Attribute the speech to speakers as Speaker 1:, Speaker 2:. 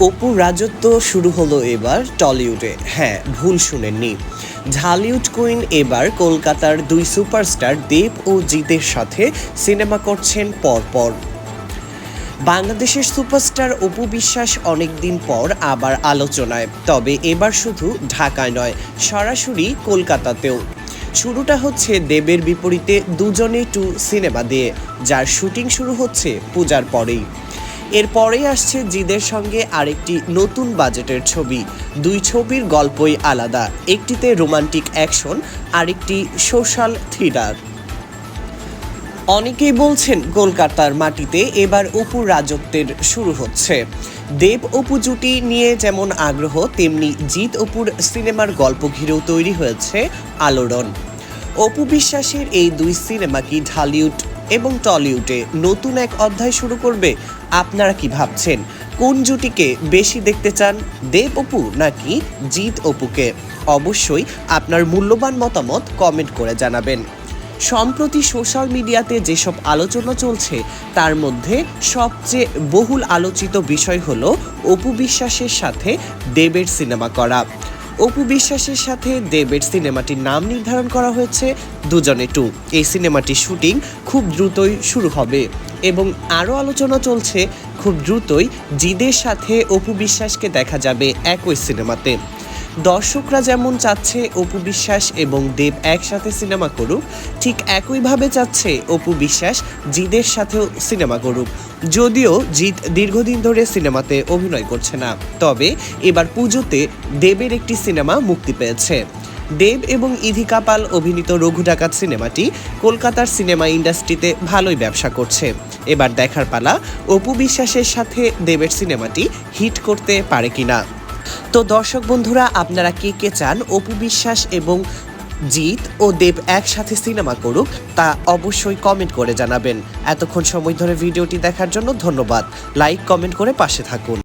Speaker 1: অপুর রাজত্ব শুরু হলো এবার টলিউডে। হ্যাঁ ভুল শুনেননি। ঢালিউড কুইন এবার কলকাতার দুই সুপারস্টার দেব ও জিতের সাথে সিনেমা করছেন পরপর। বাংলাদেশের সুপারস্টার অপু বিশ্বাস অনেকদিন পর আবার আলোচনায়, তবে এবার শুধু ঢাকায় নয়, সরাসরি কলকাতাতেও। শুরুটা হচ্ছে দেবের বিপরীতে দুজনে টু সিনেমা দিয়ে, যার শুটিং শুরু হচ্ছে পূজার পরেই। এরপরেই আসছে জিদের সঙ্গে আরেকটি নতুন বাজেটের ছবি। দুই ছবির গল্পই আলাদা, একটিতে রোমান্টিক অ্যাকশন, আরেকটি সোশ্যাল থ্রিলার। অনেকেই বলছেন কলকাতার মাটিতে এবার অপুর রাজত্বের শুরু হচ্ছে। দেব অপু জুটি নিয়ে যেমন আগ্রহ, তেমনি জিৎ অপুর সিনেমার গল্প ঘিরেও তৈরি হয়েছে আলোড়ন। অপু বিশ্বাসের এই দুই সিনেমা কি ঢালিউড এবং টলিউডে নতুন এক অধ্যায় শুরু করবে। আপনারা কি ভাবছেন? কোন জুটিকে বেশি দেখতে চান, দেব অপু নাকি জিৎ অপুকে? অবশ্যই আপনার মূল্যবান মতামত কমেন্ট করে জানাবেন। সম্প্রতি সোশ্যাল মিডিয়াতে যেসব আলোচনা চলছে, তার মধ্যে সবচেয়ে বহুল আলোচিত বিষয় হলো অপু বিশ্বাসের সাথে দেবের সিনেমা করা। অপু বিশ্বাসের সাথে দেবের সিনেমাটির নাম নির্ধারণ করা হয়েছে দুজনে টু। এই সিনেমাটির শুটিং খুব দ্রুতই শুরু হবে এবং আরও আলোচনা চলছে, খুব দ্রুতই জিদের সাথে অপু বিশ্বাসকে দেখা যাবে একই সিনেমাতে। দর্শকরা যেমন চাচ্ছে অপু বিশ্বাস এবং দেব একসাথে সিনেমা করুক, ঠিক একইভাবে চাচ্ছে অপু বিশ্বাস জিদের সাথেও সিনেমা করুক। যদিও জিৎ দীর্ঘদিন ধরে সিনেমাতে অভিনয় করছে না। তবে এবার পুজোতে দেবের একটি সিনেমা মুক্তি পেয়েছে। দেব এবং ইধিকা পাল অভিনীত রঘু ডাকাত সিনেমাটি কলকাতার সিনেমা ইন্ডাস্ট্রিতে ভালোই ব্যবসা করছে। এবার দেখার পালা, অপু বিশ্বাসের সাথে দেবের সিনেমাটি হিট করতে পারে কিনা। তো দর্শক বন্ধুরা, আপনারা কে কে চান, অপু বিশ্বাস এবং জিৎ ও দেব একসাথে সিনেমা করুক, তা অবশ্যই কমেন্ট করে জানাবেন। এতক্ষণ সময় ধরে ভিডিওটি দেখার জন্য ধন্যবাদ। লাইক, কমেন্ট করে পাশে থাকুন।